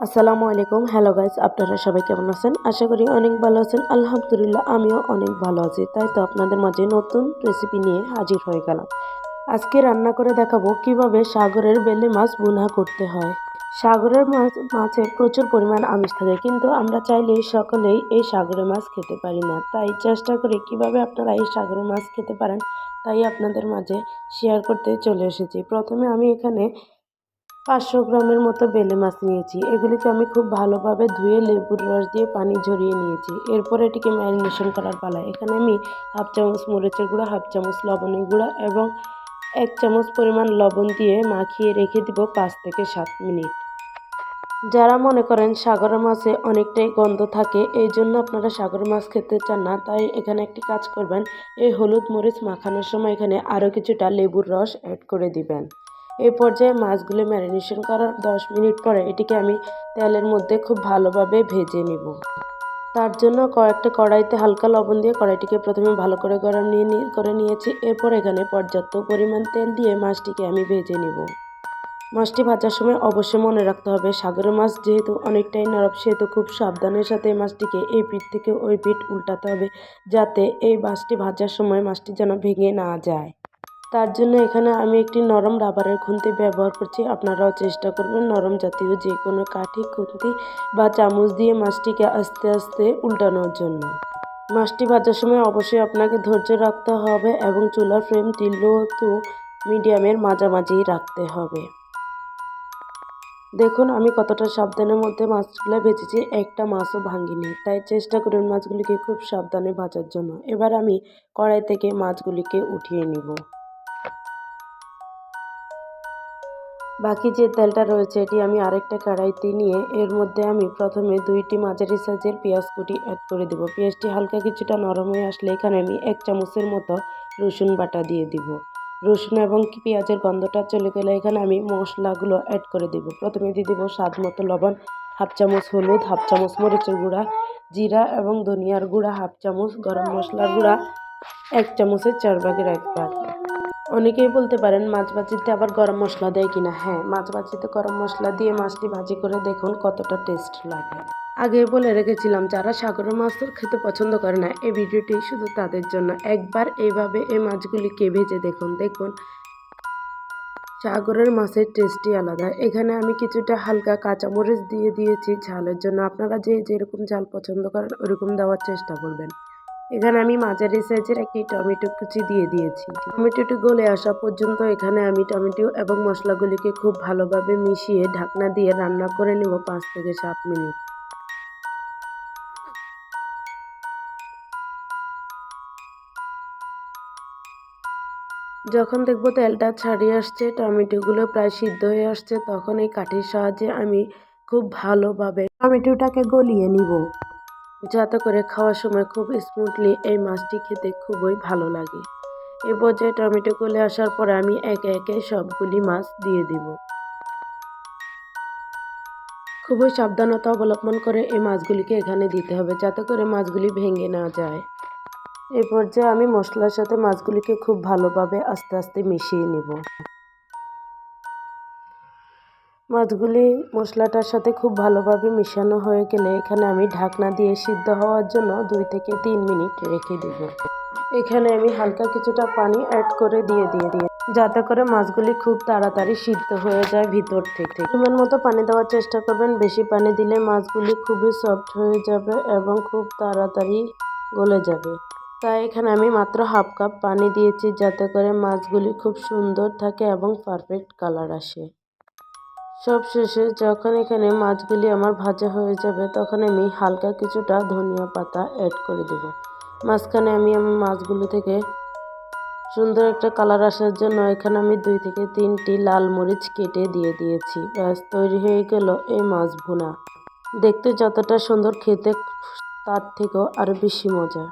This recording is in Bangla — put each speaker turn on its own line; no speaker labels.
আসসালামু আলাইকুম। হ্যালো গাইস আপনারা সবাই কেমন আছেন? আশা করি অনেক ভালো আছেন। আলহামদুলিল্লাহ, আমিও অনেক ভালো আছি। তাই তো আপনাদের মাঝে নতুন রেসিপি নিয়ে হাজির হয়ে গেলাম। আজকে রান্না করে দেখাবো কীভাবে সাগরের বেলে মাছ বুনা করতে হয়। সাগরের মাছ, মাছে প্রচুর পরিমাণ আমিষ থাকে, কিন্তু আমরা চাইলেই সকলেই এই সাগরের মাছ খেতে পারি না। তাই চেষ্টা করে কীভাবে আপনারা এই সাগরের মাছ খেতে পারেন, তাই আপনাদের মাঝে শেয়ার করতে চলে এসেছি। প্রথমে আমি এখানে পাঁচশো গ্রামের মতো বেলে মাছ নিয়েছি। এগুলিকে আমি খুব ভালোভাবে ধুয়ে লেবুর রস দিয়ে পানি ঝরিয়ে নিয়েছি। এরপর এটিকে ম্যারিনেশন করার পালা। এখানে আমি হাফ চামচ মরিচের গুঁড়া, হাফ চামচ লবণের গুঁড়া এবং এক চামচ পরিমাণ লবণ দিয়ে মাখিয়ে রেখে দিব পাঁচ থেকে সাত মিনিট। যারা মনে করেন সাগরের মাছে অনেকটাই গন্ধ থাকে, এই জন্য আপনারা সাগরের মাছ খেতে চান না, তাই এখানে একটি কাজ করবেন। এই হলুদ মরিচ মাখানোর সময় এখানে আরও কিছুটা লেবুর রস অ্যাড করে দিবেন। এই পর্যায়ে মাছগুলো ম্যারিনেশন করার দশ মিনিট পরে এটিকে আমি তেলের মধ্যে খুব ভালোভাবে ভেজে নিব। তার জন্য কয়েকটা কড়াইতে হালকা লবণ দিয়ে কড়াইটিকে প্রথমে ভালো করে গরম নিয়ে করে নিয়েছি। এরপর এখানে পর্যাপ্ত পরিমাণ তেল দিয়ে মাছটিকে আমি ভেজে নিব। মাছটি ভাজার সময় অবশ্যই মনে রাখতে হবে, সাগরের মাছ যেহেতু অনেকটাই নরম, সেহেতু খুব সাবধানের সাথে মাছটিকে এই পিঠ থেকে ওই পিঠ উল্টাতে হবে, যাতে এই মাছটি ভাজার সময় মাছটি যেন ভেঙে না যায়। তার জন্য এখানে আমি একটি নরম রাবারের খুন্তি ব্যবহার করছি। আপনারাও চেষ্টা করবেন নরম জাতীয় যে কোনো কাঠি, খুন্তি বা চামচ দিয়ে মাছটিকে আস্তে আস্তে উল্টানোর জন্য। মাছটি ভাজার সময় অবশ্যই আপনাকে ধৈর্য রাখতে হবে এবং চুলার ফ্লেমটি লো মিডিয়ামের মাঝামাঝি রাখতে হবে। দেখুন, আমি কতটা সাবধানের মধ্যে মাছগুলো ভেজেছি, একটা মাছও ভাঙিনি। তাই চেষ্টা করুন মাছগুলিকে খুব সাবধানে ভাজার জন্য। এবার আমি কড়াই থেকে মাছগুলিকে উঠিয়ে নিব। বাকি যে তেলটা রয়েছে, এটি আমি আরেকটা কড়াইতে নিয়ে এর মধ্যে আমি প্রথমে দুইটি মাঝারি সাইজের পেঁয়াজ কুটি অ্যাড করে দেব। পেঁয়াজটি হালকা কিছুটা নরম হয়ে আসলে এখানে আমি এক চামচের মতো রসুন বাটা দিয়ে দিব। রসুন এবং পেঁয়াজের গন্ধটা চলে গেলে এখানে আমি মশলাগুলো অ্যাড করে দেব। প্রথমে দিয়ে দেবো স্বাদ মতো লবণ, হাফ চামচ হলুদ, হাফ চামচ মরিচের গুঁড়া, জিরা এবং ধনিয়ার গুঁড়া, হাফ চামচ গরম মশলার গুঁড়া, এক চামচের চার ভাগের এক ভাগ। অনেকেই বলতে পারেন মাছ ভাজিতে আবার গরম মশলা দেয় কিনা। হ্যাঁ মাছ ভাজিতে গরম মশলা দিয়ে মাছটি ভাজি করে দেখুন কতটা টেস্ট লাগে। আগে বলে রেখেছিলাম, যারা সাগরের মাছ খেতে পছন্দ করে না, এই ভিডিওটি শুধু তাদের জন্য। একবার এইভাবে এই মাছগুলিকে ভেজে দেখুন। দেখুন, সাগরের মাছের টেস্টই আলাদা। এখানে আমি কিছুটা হালকা কাঁচামরিচ দিয়ে দিয়েছি ঝালের জন্য। আপনারা যে যেরকম ঝাল পছন্দ করেন, ওরকম দেওয়ার চেষ্টা করবেন। এখানে আমি মাঝারি সাইজের একটি টমেটো কুচি দিয়ে দিয়েছি। টমেটোটি গলে আসা পর্যন্ত এখানে আমি টমেটো এবং মশলাগুলিকে খুব ভালোভাবে মিশিয়ে ঢাকনা দিয়ে রান্না করে নেব পাঁচ থেকে সাত মিনিট। যখন দেখব তেলটা ছাড়িয়ে আসছে, টমেটোগুলো প্রায় সিদ্ধ হয়ে আসছে, তখন এই কাঠির সাহায্যে আমি খুব ভালোভাবে টমেটোটাকে গলিয়ে নিব। যাতে করে খাওয়ার সময় খুব স্মুথলি এই মাছটি খেতে খুবই ভালো লাগে। এ পর্যায়ে টমেটো গলে আসার পরে আমি একে একে সবগুলি মাছ দিয়ে দিব। খুবই সাবধানতা অবলম্বন করে এই মাছগুলিকে এখানে দিতে হবে যাতে করে মাছগুলি ভেঙে না যায়। এই পর্যায়ে আমি মশলার সাথে মাছগুলিকে খুব ভালোভাবে আস্তে আস্তে মিশিয়ে নেব। মাছগুলি মশলাটার সাথে খুব ভালোভাবে মিশানো হয়ে গেলে এখানে আমি ঢাকনা দিয়ে সিদ্ধ হওয়ার জন্য দুই থেকে তিন মিনিট রেখে দিব। এখানে আমি হালকা কিছুটা পানি অ্যাড করে দিয়ে দিয়ে দিয়ে যাতে করে মাছগুলি খুব তাড়াতাড়ি সিদ্ধ হয়ে যায় ভিতর থেকে। পরিমাণ মতো পানি দেওয়ার চেষ্টা করবেন, বেশি পানি দিলে মাছগুলি খুবই সফট হয়ে যাবে এবং খুব তাড়াতাড়ি গলে যাবে। তাই এখানে আমি মাত্র হাফ কাপ পানি দিয়েছি, যাতে করে মাছগুলি খুব সুন্দর থাকে এবং পারফেক্ট কালার আসে। সব শেষে যখন এখানে মাছগুলি আমার ভাজা হয়ে যাবে, তখন আমি হালকা কিছুটা ধনিয়া পাতা অ্যাড করে দেব। মাঝখানে আমি আমার মাছগুলো থেকে সুন্দর একটা কালার আসার জন্য এখানে আমি দুই থেকে তিনটি লাল মরিচ কেটে দিয়ে দিয়েছি। ব্যাস, তৈরি হয়ে গেল এই মাছ ভুনা। দেখতে যতটা সুন্দর খেতে, তার থেকেও আরও বেশি মজা